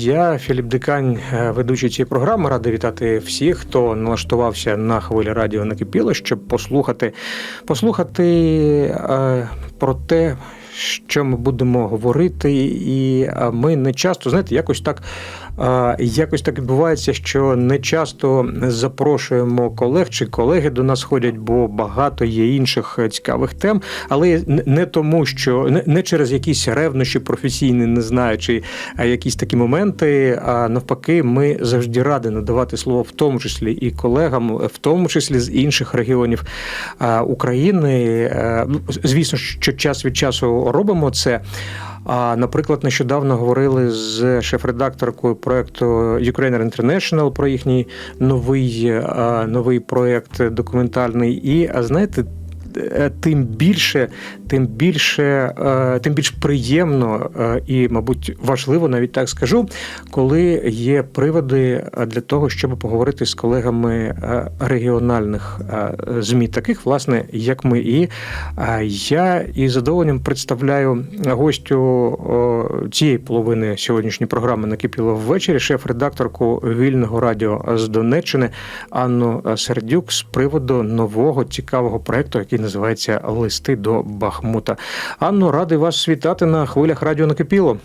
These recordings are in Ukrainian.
Я Філіп Дикань, е, ведучий цієї програми. Радий вітати всіх, хто налаштувався на хвилі радіо накипіло, щоб послухати, послухати е, про те, що ми будемо говорити, і ми не часто, знаєте, якось так. Е, Якось так відбувається, що не часто запрошуємо колег чи колеги до нас ходять, бо багато є інших е, цікавих тем, але не- тому, що не, через якісь ревнощі професійні, не знаю, чи якісь такі моменти. А навпаки, ми завжди раді надавати слово, в тому числі і колегам, в тому числі з інших регіонів України. Е, ну, Звісно, що час від часу робимо це. А, наприклад, нещодавно говорили з шеф-редакторкою проекту Ukrainer International про їхній новий, е, новий проект документальний. І знаєте, тим більше, тим більше, е, тим більш приємно е, і, мабуть, важливо, навіть так скажу, коли є приводи е, для того, щоб поговорити з колегами е, регіональних е, змі, таких, власне, як ми. І е, я із задоволенням представляю гостю цієї половини сьогоднішньої програми накипіло ввечері, шеф-редакторку вільного радіо з Донеччини Анну Сердюк з приводу нового цікавого проекту, який називається Листи до Бахмута. Анно, радий вас вітати на хвилях радіо накипіло.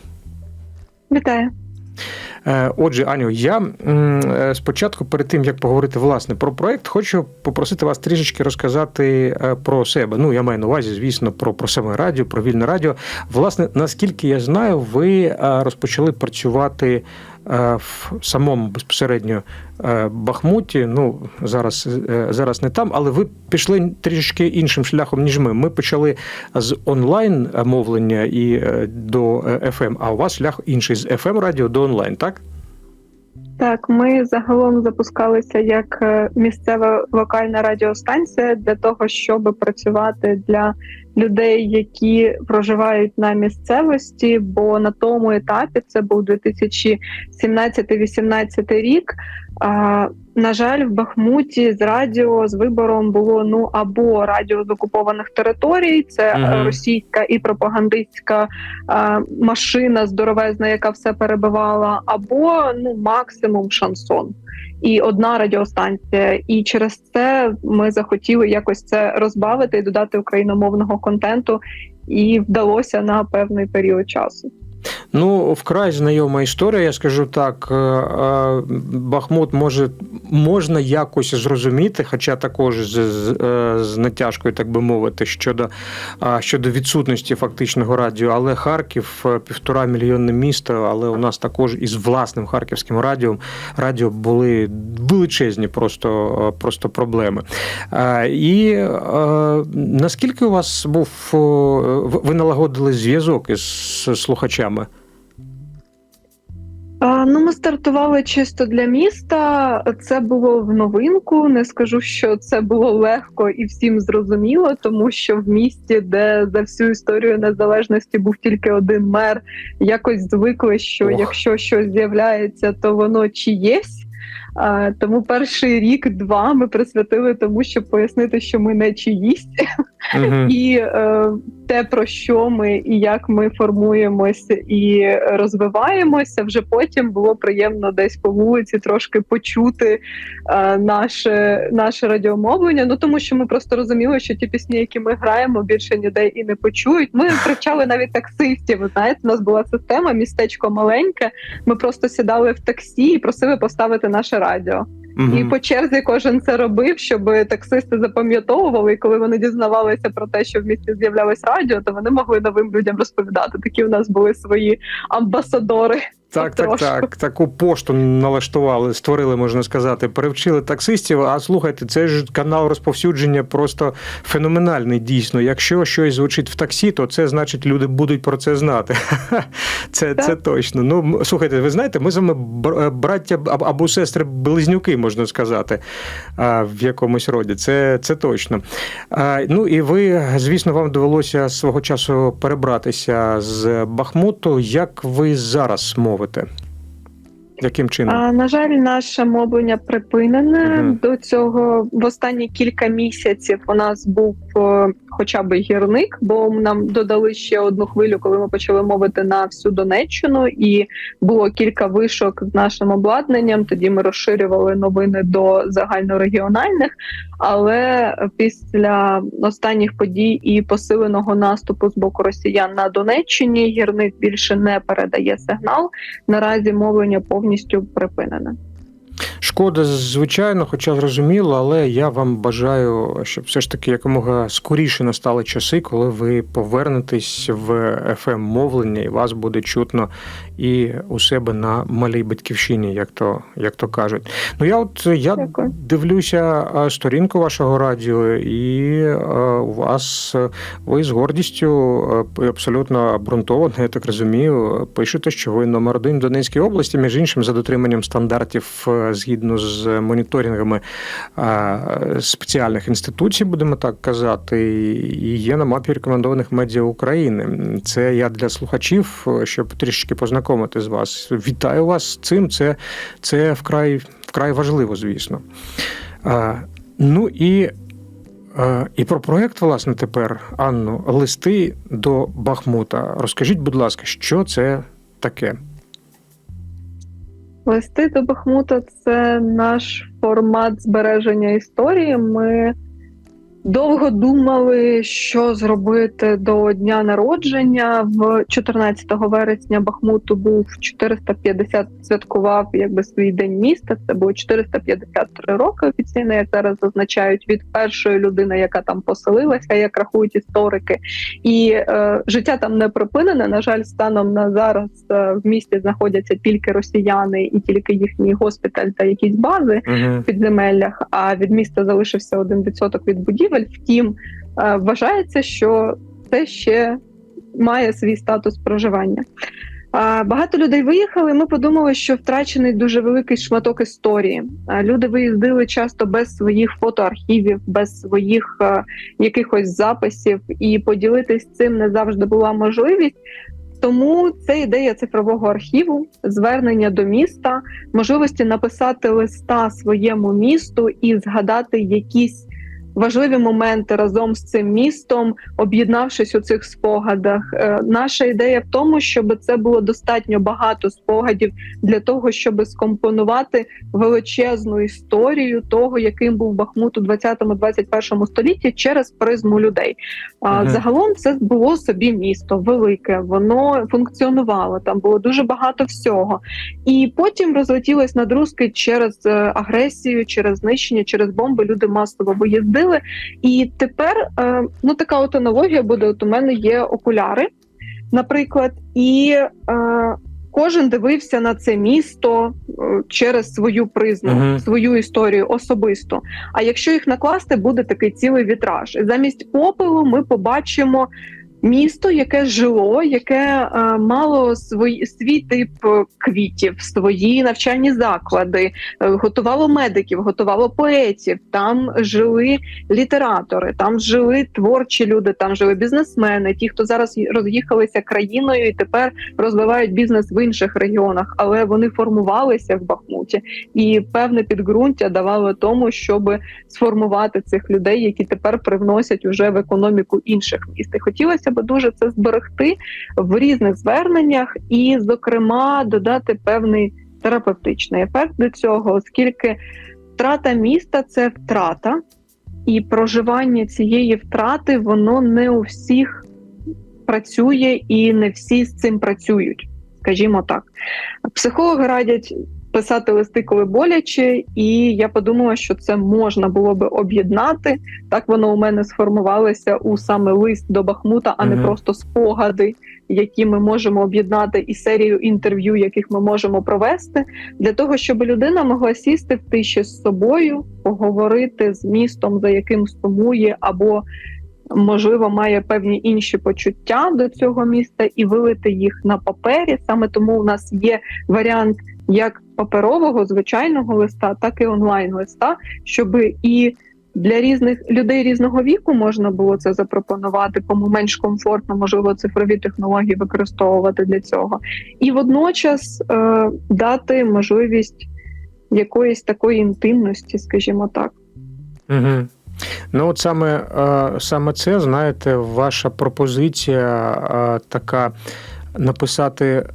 Вітаю. Е, Отже, Аню, я е, спочатку, перед тим як поговорити власне про проект, хочу попросити вас трішечки розказати е, про себе. Ну, я маю на увазі, звісно, про, про саме радіо, про вільне радіо. Власне, наскільки я знаю, ви розпочали працювати в самому безпосередньо е, Бахмуті. Ну зараз, е, зараз не там, але ви пішли трішечки іншим шляхом, ніж ми. Ми почали з онлайн мовлення і е, до FM, а у вас шлях інший з FM радіо до онлайн, так? Так, ми загалом запускалися як е, місцева локальна радіостанція для того, щоб працювати для людей, які проживають на місцевості. Бо на тому етапі це був 2017-18 рік. А, на жаль, в Бахмуті з радіо з вибором було ну або радіо з окупованих територій, це е, російська і пропагандистська е, машина здоровезна, яка все перебивала, або ну максимум шансон. І одна радіостанція, і через це ми захотіли якось це розбавити і додати україномовного контенту, і вдалося на певний період часу. Ну, вкрай знайома історія, я скажу так. е, е, Бахмут може можна якось зрозуміти, хоча також з, з, е, з натяжкою, так би мовити, щодо, щодо відсутності фактичного радіо. Але Харків півтора мільйонне місто, але у нас також із власним харківським радіо радіо були величезні просто, просто проблеми. І наскільки у вас був ви налагодили зв'язок із слухачами? А, ну, ми стартували чисто для міста. Це було в новинку. Не скажу, що це було легко і всім зрозуміло, тому що в місті, де за всю історію незалежності був тільки один мер, якось звикли, що Ох. якщо щось з'являється, то воно чиєсь. Тому перший рік-два ми присвятили тому, щоб пояснити, що ми не чиїсь, Мгм. і е, те, про що ми і як ми формуємось і розвиваємося, вже потім було приємно десь по вулиці трошки почути е, наше, наше радіомовлення. Ну тому що ми просто розуміли, що ті пісні, які ми граємо, більше ніде і не почують. Ми привчали навіть таксистів. Знаєте, у нас була система, містечко маленьке. Ми просто сідали в таксі і просили поставити наше радіо. Мгм. І по черзі кожен це робив, щоб таксисти запам'ятовували. І коли вони дізнавалися про те, що в місті з'являлось радіо, то вони могли новим людям розповідати. Такі у нас були свої амбасадори. Так, так, так. Таку пошту налаштували, створили, можна сказати, перевчили таксистів. А слухайте, це ж канал розповсюдження просто феноменальний. Дійсно. Якщо щось звучить в таксі, то це значить люди будуть про це знати. Це, це точно. Ну слухайте, ви знаєте, ми з вами браття або сестри близнюки, можна сказати, в якомусь роді. Це, це точно. Ну і ви, звісно, вам довелося свого часу перебратися з Бахмуту. Як ви зараз мовите? Яким чином? А, на жаль, наше мовлення припинене Мгм. до цього. В останні кілька місяців у нас був е, хоча б гірник, бо нам додали ще одну хвилю, коли ми почали мовити на всю Донеччину, і було кілька вишок з нашим обладнанням. Тоді ми розширювали новини до загальнорегіональних. Але після останніх подій і посиленого наступу з боку росіян на Донеччині гірник більше не передає сигнал. Наразі мовлення повністю припинене. Шкода, звичайно, хоча зрозуміло, але я вам бажаю, щоб все ж таки якомога скоріше настали часи, коли ви повернетесь в fm мовлення і вас буде чутно і у себе на малій батьківщині, як то як то кажуть. Ну я от я Дякую. дивлюся сторінку вашого радіо, і у вас ви з гордістю абсолютно обґрунтовано, я так розумію, пишете, що ви номер один в Донецькій області, між іншим, за дотриманням стандартів е, згідно з моніторингами спеціальних інституцій, будемо так казати, і є на мапі рекомендованих медіа України. Це я для слухачів, щоб трішки познайомити з вас. Вітаю вас з цим. Це, це вкрай, вкрай важливо, звісно. Ну і. І про проект, власне, тепер, Анну, листи до Бахмута. Розкажіть, будь ласка, що це таке? Листи до Бахмута це наш формат збереження історії. Ми довго думали, що зробити до дня народження. В 14 вересня Бахмуту був 450 святкував якби свій день міста. Це було 453 роки офіційно, як зараз зазначають від першої людини, яка там поселилася, як рахують історики. І е, життя там не припинене. На жаль, станом на зараз е, в місті знаходяться тільки росіяни і тільки їхній госпіталь та якісь бази Угу. в підземеллях. А від міста залишився один відсоток від будівель. Втім, е, вважається, що це ще має свій статус проживання. Багато людей виїхали. Ми подумали, що втрачений дуже великий шматок історії. Люди виїздили часто без своїх фотоархівів, без своїх е, якихось записів, і поділитись цим не завжди була можливість. Тому це ідея цифрового архіву, звернення до міста, можливості написати листа своєму місту і згадати якісь важливі моменти разом з цим містом, об'єднавшись у цих спогадах. Е, Наша ідея в тому, щоб це було достатньо багато спогадів для того, щоб скомпонувати величезну історію того, яким був Бахмут у 20-21 столітті через призму людей. А Мгм. загалом це було собі місто велике, воно функціонувало. Там було дуже багато всього, і потім розлетілось на друзки через е, агресію, через знищення, через бомби. Люди масово виїздили. І тепер е, ну така от аналогія буде. От у мене є окуляри, наприклад, і е, кожен дивився на це місто е, через свою призму, Мгм. свою історію особисто. А якщо їх накласти, буде такий цілий вітраж. І замість попелу ми побачимо. Місто, яке жило, яке е, мало свій, свій тип е, квітів, свої навчальні заклади, е, готувало медиків, готувало поетів. Там жили літератори, там жили творчі люди, там жили бізнесмени, ті, хто зараз роз'їхалися країною і тепер розвивають бізнес в інших регіонах, але вони формувалися в Бахмуті, і певне підґрунтя давало тому, щоб сформувати цих людей, які тепер привносять уже в економіку інших міст. І хотілося б дуже це зберегти в різних зверненнях, і, зокрема, додати певний терапевтичний ефект до цього, оскільки втрата міста це втрата, і проживання цієї втрати воно не у всіх працює, і не всі з цим працюють. Скажімо так, психологи радять писати листи, коли боляче, і я подумала, що це можна було би об'єднати. Так воно у мене сформувалося у саме лист до Бахмута, а не просто спогади, які ми можемо об'єднати, і серію інтерв'ю, яких ми можемо провести, для того, щоб людина могла сісти в тиші з собою, поговорити з містом, за яким сумує, або можливо має певні інші почуття до цього міста, і вилити їх на папері. Саме тому у нас є варіант як паперового звичайного листа, так і онлайн листа, щоб і для різних людей різного віку можна було це запропонувати, кому менш комфортно, можливо, цифрові технології використовувати для цього, і водночас е, дати можливість якоїсь такої інтимності, скажімо так. Угу. Ну, от саме, е, саме це, знаєте, ваша пропозиція е, така написати.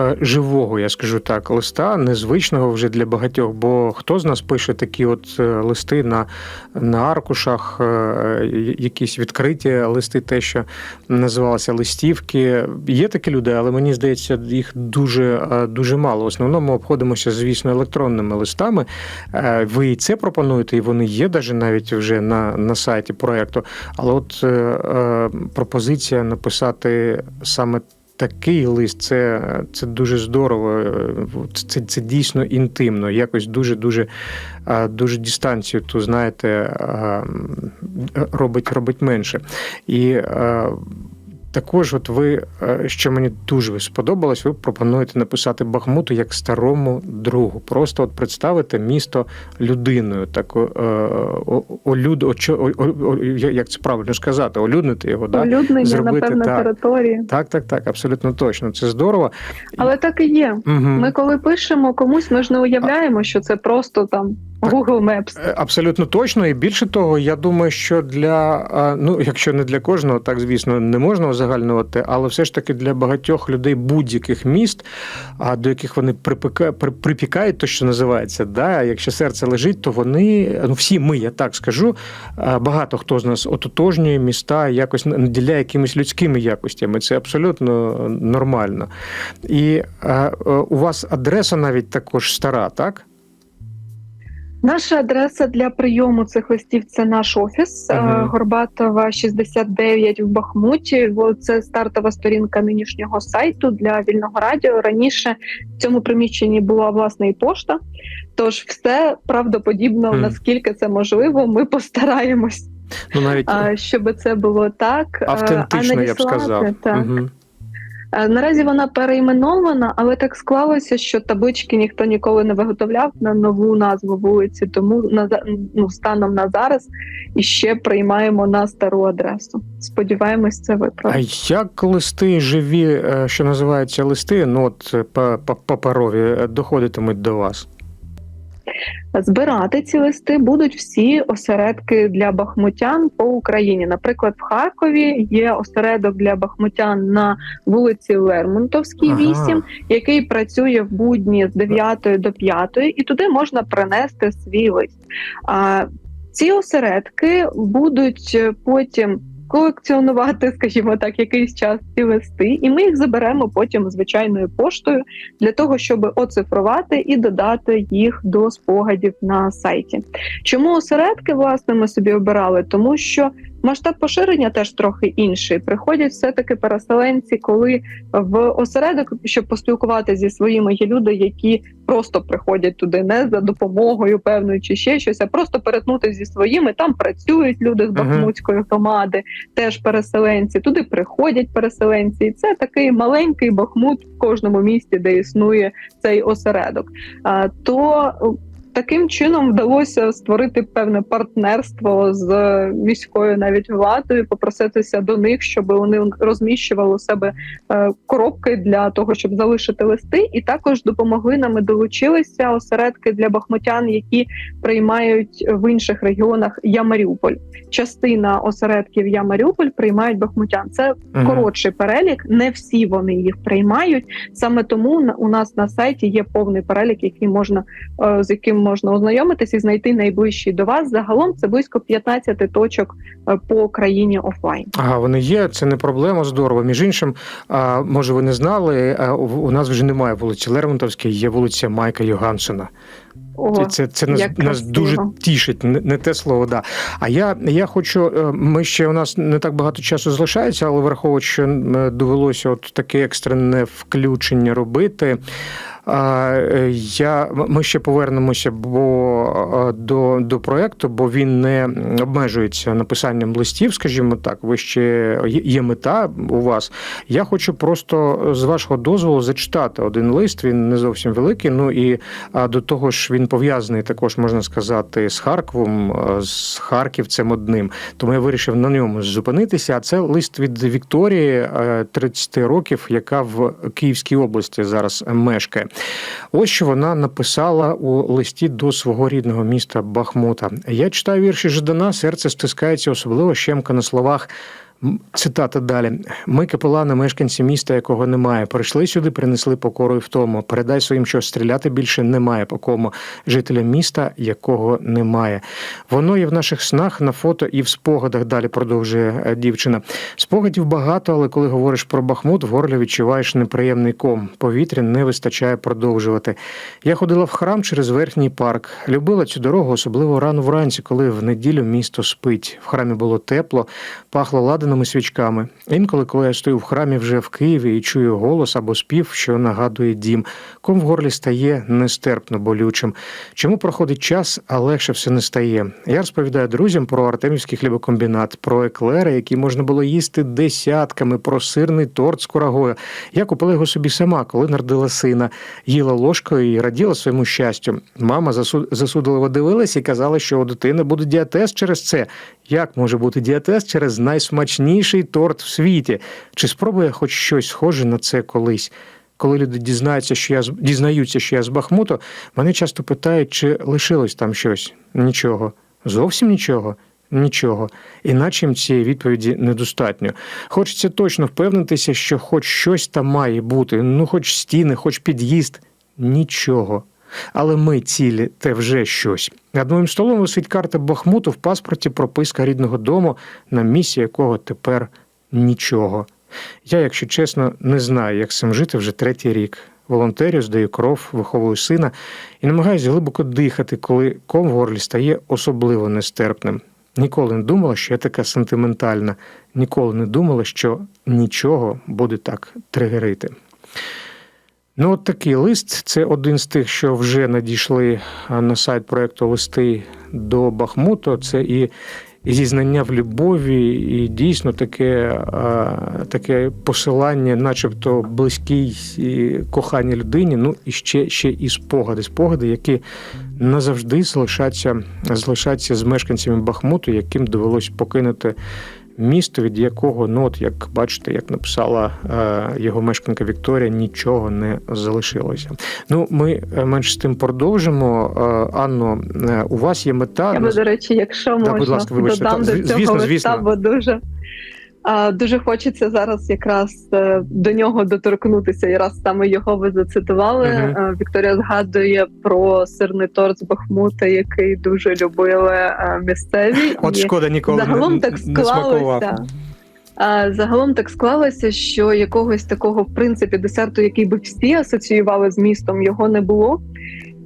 Е, Живого, я скажу так, листа незвичного вже для багатьох. Бо хто з нас пише такі от е, листи на, на аркушах, е, якісь відкриті листи, те, що називалося листівки. Є такі люди, але мені здається, їх дуже, дуже мало. В основному обходимося, звісно, електронними листами. Ви і це пропонуєте, і вони є даже навіть вже на, на сайті проєкту. Але от пропозиція написати саме. Такий лист, це, це дуже здорово. е, Це, це дійсно інтимно. Якось дуже дуже дуже дистанцію, ту знаєте, робить, робить менше. І також, от ви, е, що мені дуже сподобалось, ви пропонуєте написати Бахмуту як старому другу. Просто от представити місто людиною, так о, е, о, олюд, о, о, о, як це правильно сказати, олюднити його. Да? Олюднення, напевно, так. території. Так, так, так, абсолютно точно. Це здорово. Але так і є. Мгм. Ми коли пишемо комусь, ми ж не уявляємо, що це просто там. Google Maps. Е, Абсолютно точно, і більше того, я думаю, що для ну, якщо не для кожного, так звісно, не можна узагальнювати, але все ж таки для багатьох людей будь-яких міст, а до яких вони припека, при- припікають, то що називається, да, якщо серце лежить, то вони, ну всі ми, я так скажу, багато хто з нас ототожнює міста, якось наділяє якимись людськими якостями. Це абсолютно нормально. І у вас адреса навіть також стара, так? Наша адреса для прийому цих листів це наш офіс Мгм. е, Горбатова 69 в Бахмуті. Це стартова сторінка нинішнього сайту для вільного радіо. Раніше в цьому приміщенні була власне і пошта. Тож все правдоподібно, Мгм. наскільки це можливо, ми постараємось, Ну навіть щоб це було так. е, автентично, а я б сказав. надіслати, Так. Мгм. Е, Наразі вона перейменована, але так склалося, що таблички ніхто ніколи не виготовляв на нову назву вулиці. Тому на ну, станом на зараз іще приймаємо на стару адресу. Сподіваємось, це А виправить. як листи живі, е, що називаються листи, ну от е, па- па- паперові, е, доходитимуть до вас? Збирати ці листи будуть всі осередки для бахмутян по Україні. Наприклад, в Харкові є осередок для бахмутян на вулиці Лермонтовській, Ага. 8, який працює в будні з 9 до 5, і туди можна принести свій лист. А ці осередки будуть потім. Колекціонувати, скажімо так, якийсь час ці листи, і ми їх заберемо потім звичайною поштою для того, щоб оцифрувати і додати їх до спогадів на сайті. Чому осередки власне ми собі обирали? Тому що масштаб поширення теж трохи інший. Приходять все таки переселенці, коли в осередок, щоб поспілкуватися зі своїми є люди, які просто приходять туди не за допомогою певною чи ще щось, а просто перетнути зі своїми. Там працюють люди з бахмутської громади, теж переселенці. Туди приходять переселенці, і це такий маленький бахмут в кожному місті, де існує цей осередок. То таким чином вдалося створити певне партнерство з міською навіть владою, попроситися до них, щоб вони розміщували у себе е, коробки для того, щоб залишити листи, і також допомогли нам і долучилися осередки для бахмутян, які приймають в інших регіонах Я Маріуполь. Частина осередків Я Маріуполь приймають бахмутян. Це Мгм. коротший перелік. Не всі вони їх приймають. Саме тому у нас на сайті є повний перелік, який можна е, з яким можна ознайомитись і знайти найближчий до вас. Загалом це близько 15 точок е, по країні офлайн. Ага, вони є, це не проблема, здорово. Між іншим, а, може, ви не знали, у нас вже немає вулиці Лермонтовській, є вулиця Майка Йогансена. О, Це, це, нас, нас дуже тішить, не, не те слово, да. А я, я хочу, е, ми ще у нас не так багато часу залишається, але враховуючи, що е, довелося от таке екстрене включення робити. Е, Я, ми ще повернемося бо, е, до, до проєкту, бо він не обмежується написанням листів, скажімо так. Ви ще є- мета у вас. Я хочу просто з вашого дозволу зачитати один лист. Він не зовсім великий. Ну і до того ж він пов'язаний також, можна сказати, з Харковом, е, з Харківцем одним. Тому я вирішив на ньому зупинитися. А це лист від Вікторії, е, 30 років, яка в Київській області зараз мешкає. Ось що вона написала у листі до свого рідного міста Бахмута. Я читаю вірші Ждана, серце стискається, особливо щемка на словах. Цитата далі: ми, капелани, мешканці міста, якого немає, прийшли сюди, принесли покору і втому. Передай своїм, що стріляти більше немає по кому. Жителям міста, якого немає. Воно є в наших снах на фото і в спогадах. Далі продовжує е, дівчина. Спогадів багато, але коли говориш про Бахмут, в горлі відчуваєш неприємний ком. Повітря не вистачає продовжувати. Я ходила в храм через верхній парк. Любила цю дорогу, особливо рано вранці, коли в неділю місто спить. В храмі було тепло, пахло ладаними свічками. Інколи, коли я стою в храмі вже в Києві і чую голос або спів, що нагадує дім, ком в горлі стає нестерпно болючим. Чому проходить час, а легше все не стає? Я розповідаю друзям про Артемівський хлібокомбінат, про еклери, які можна було їсти десятками, про сирний торт з курагою. Я купила його собі сама, коли народила сина, їла ложкою і раділа своєму щастю. Мама засу- засудливо дивилась і казала, що у дитини буде діатез через це. Як може бути діатез через найсмачніший торт в світі? Чи спробує хоч щось схоже на це колись? Коли люди дізнаються, що я дізнаються, що я з Бахмуту, мене часто питають, чи лишилось там щось. Нічого. Зовсім нічого. Нічого, іначе їм цієї відповіді недостатньо. Хочеться точно впевнитися, що хоч щось там має бути, ну хоч стіни, хоч під'їзд, нічого. Але ми цілі, те вже щось. Над моїм столом висить карта Бахмуту в паспорті прописка рідного дому, на місці якого тепер нічого. Я, якщо чесно, не знаю, як з цим жити вже третій рік. Волонтерю, здаю кров, виховую сина і намагаюся глибоко дихати, коли ком в горлі стає особливо нестерпним. Ніколи не думала, що я така сентиментальна, ніколи не думала, що нічого буде так тригерити. Ну, от такий лист. Це один з тих, що вже надійшли на сайт проекту листи до Бахмуту. Це і зізнання в любові, і дійсно таке, таке посилання, начебто близькій і коханій людині. Ну і ще, ще і спогади, спогади, які назавжди залишаться, залишаться з мешканцями Бахмуту, яким довелось покинути місто, від якого, ну от як бачите, як написала е, його мешканка Вікторія, нічого не залишилося. Ну, ми е, менш з тим продовжимо. Е, Анно, е, у вас є мета Я би, до речі, якщо Да, будь ласка, вибачте, додам та, до цього звісно, листа, бо дуже, дуже хочеться зараз якраз е, до нього доторкнутися. І раз саме його ви зацитували. Мгм. е, Вікторія згадує про сирний торт з Бахмута, який дуже любили е, місцеві. От шкода ніколи загалом не, так склалося. А, Загалом так склалося, що якогось такого в принципі десерту, який би всі асоціювали з містом, його не було.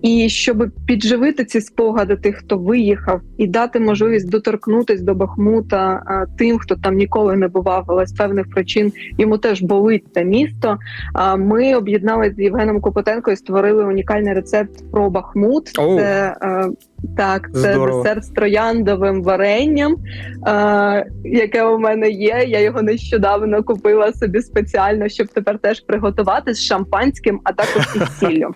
І щоб підживити ці спогади тих, хто виїхав, і дати можливість доторкнутись до Бахмута тим, хто там ніколи не бував, але з певних причин йому теж болить це місто. А ми об'єдналися з Євгеном Копотенко і створили унікальний рецепт про Бахмут. Це е, так, це Здорово. десерт з трояндовим варенням, е, яке у мене є. Я його нещодавно купила собі спеціально, щоб тепер теж приготувати з шампанським, а також із сіллю.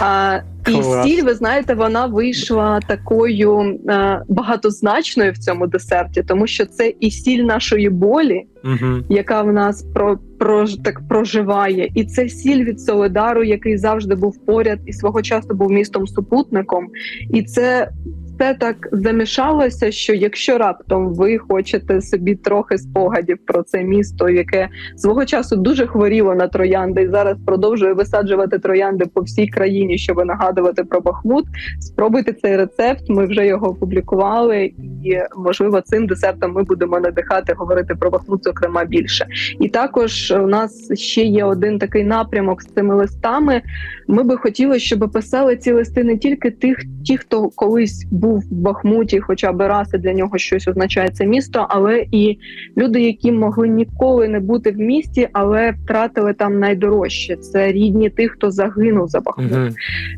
А, і сіль, ви знаєте, вона вийшла такою е, багатозначною в цьому десерті, тому що це і сіль нашої болі, Угу. яка в нас про, про так проживає, і це сіль від Соледару, який завжди був поряд і свого часу був містом супутником. І це все так замішалося, що якщо раптом ви хочете собі трохи спогадів про це місто, яке свого часу дуже хворіло на троянди, і зараз продовжує висаджувати троянди по всій країні, щоб нагадувати про Бахмут. Spробуйте цей рецепт. Ми вже його опублікували, і можливо цим десертом ми будемо надихати говорити про Бахмут, зокрема більше. І також у нас ще є один такий напрямок з цими листами. Ми би хотіли, щоб писали ці листи не тільки тих, ті, хто колись був в Бахмуті, хоча б раз і для нього щось означає це місто, але і люди, які могли ніколи не бути в місті, але втратили там найдорожче. Це рідні тих, хто загинув за Бахмут Угу.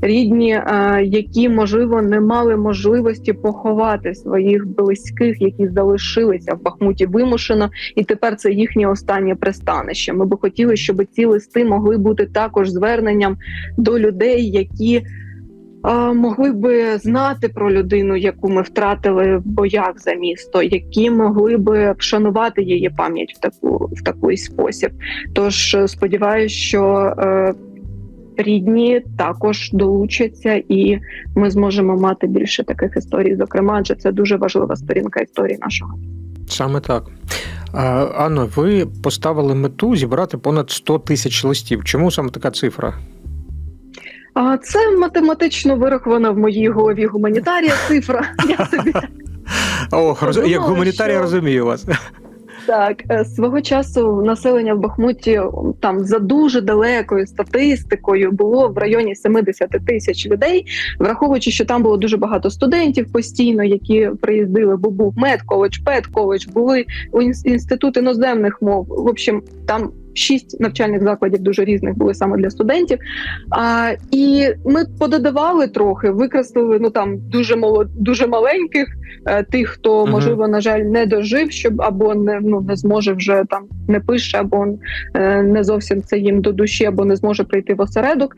рідні, е, які можливо не мали можливості поховати своїх близьких, які залишилися в Бахмуті вимушено, і тепер це їхнє останнє пристанище. Ми би хотіли, щоб ці листи могли бути також зверненням до людей, які. Е, Могли би знати про людину, яку ми втратили в боях за місто, які могли би вшанувати її пам'ять в таку в такий спосіб. Тож сподіваюся, що е, рідні також долучаться, і ми зможемо мати більше таких історій. Зокрема, адже це дуже важлива сторінка історії нашого. Саме так. А, Анно, ви поставили мету зібрати понад 100 тисяч листів. Чому саме така цифра? А це математично вирахована в моїй голові гуманітарія цифра. Я собі Ох, роз... як Подумала, гуманітарій що- розумію вас. Так, е, свого часу населення в Бахмуті там за дуже далекою статистикою було в районі 70 тисяч людей, враховуючи, що там було дуже багато студентів постійно, які приїздили, бо був медколедж, педколедж, були інститут іноземних мов. В общем, там шість навчальних закладів дуже різних були саме для студентів. А, і ми пододавали трохи, викреслили ну там дуже молод, дуже маленьких, е, тих, хто можливо на жаль не дожив, щоб або не ну не зможе вже там не пише, або е, не зовсім це їм до душі, або не зможе прийти в осередок.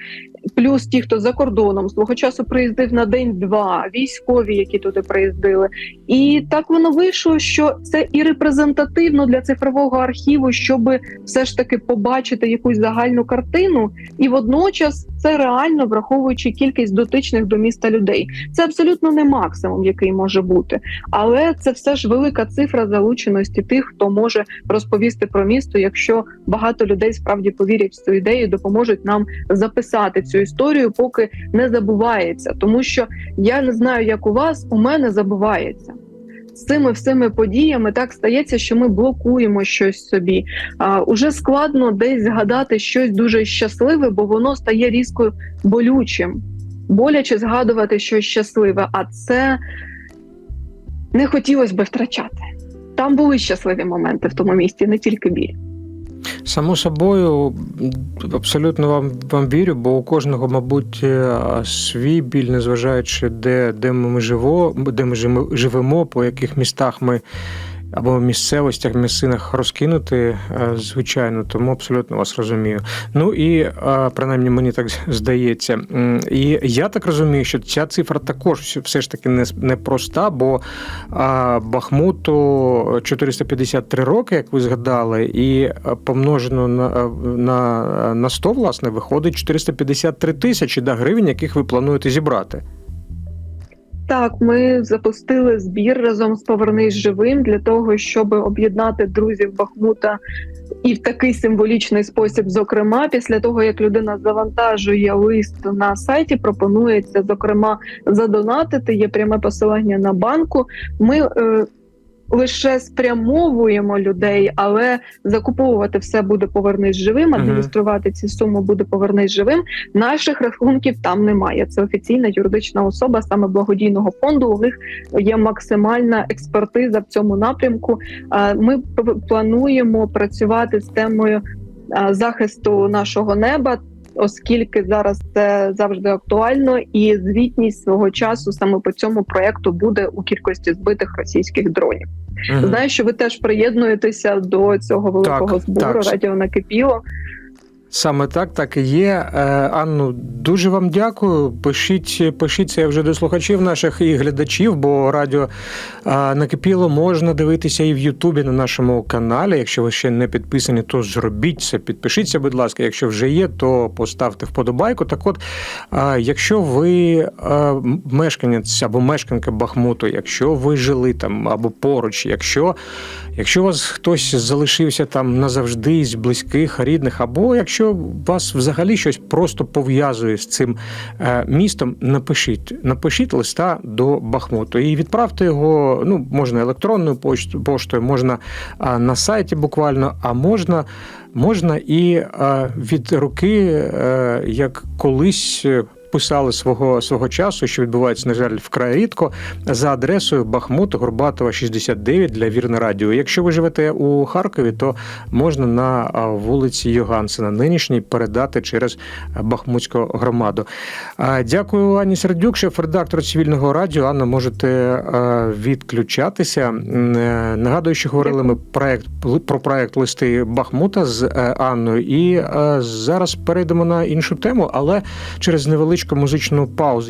Плюс ті, хто за кордоном свого часу приїздив на день-два, військові, які туди приїздили, і так воно вийшло, що це і репрезентативно для цифрового архіву, щоб все ж таки побачити якусь загальну картину, і водночас це реально враховуючи кількість дотичних до міста людей. Це абсолютно не максимум, який може бути, але це все ж велика цифра залученості тих, хто може розповісти про місто, якщо багато людей справді повірять в цю ідею, допоможуть нам записати цю історію, поки не забувається. Тому що я не знаю, як у вас, у мене забувається. Цими всіми подіями так стається, що ми блокуємо щось собі. А, уже складно десь згадати щось дуже щасливе, бо воно стає різко болючим. Боляче згадувати щось щасливе, а це не хотілося би втрачати. Там були щасливі моменти в тому місці, не тільки біль. Само собою, абсолютно вам, вам вірю, бо у кожного, мабуть, е, свій біль, незважаючи, де, де ми живо, де ми живемо, по яких містах ми або в місцевостях, місцинах розкинути, е, звичайно, тому абсолютно вас розумію. Ну і е, принаймні мені так здається. І я так розумію, що ця цифра також все ж таки не, не проста, бо Бахмуту 453 роки, як ви згадали, і е, помножено на, на, на 100, власне, виходить 453 тисячі да, гривень, яких ви плануєте зібрати. Так, ми запустили збір разом з Повернись живим для того, щоб об'єднати друзів Бахмута і в такий символічний спосіб. Зокрема, після того як людина завантажує лист на сайті, пропонується зокрема задонатити. Є пряме посилання на банку. Ми е, лише спрямовуємо людей, але закуповувати все буде повернись живим. Адмініструвати ці суми буде повернись живим. Наших рахунків там немає. Це офіційна юридична особа саме благодійного фонду. У них є максимальна експертиза в цьому напрямку. Ми плануємо працювати з темою захисту нашого неба. Оскільки зараз це завжди актуально, і звітність свого часу саме по цьому проекту буде у кількості збитих російських дронів. Угу. Знаю, що ви теж приєднуєтеся до цього великого Так, збору. так. Радіо накипіло. Саме так, так і є. Е, Анну, дуже вам дякую. Пишіть, пишіть це вже до слухачів наших і глядачів, бо радіо е, накипіло можна дивитися і в Ютубі на нашому каналі. Якщо ви ще не підписані, то зробіть це. Підпишіться, будь ласка. Якщо вже є, то поставте вподобайку. Так от, е, якщо ви мешканець або мешканка Бахмуту, якщо ви жили там або поруч, якщо Якщо у вас хтось залишився там назавжди із близьких, рідних, або якщо вас взагалі щось просто пов'язує з цим е, містом, напишіть, напишіть листа до Бахмуту і відправте його. Ну, можна електронною поштою, можна на сайті буквально, а можна, можна і а, від руки, е, як колись. Писали свого свого часу, що відбувається, на жаль, вкрай рідко, за адресою Бахмут Горбатова 69 для Вірне Радіо. Якщо ви живете у Харкові, то можна на вулиці Йогансена нинішній передати через Бахмутську громаду. Дякую, Ані Сердюк, шеф-редактор цивільного радіо. Анна, можете відключатися. Е, Нагадую, що говорили ми проект про проект листи Бахмута з е, Анною. І е, зараз перейдемо на іншу тему, але через невеличку музичну паузу.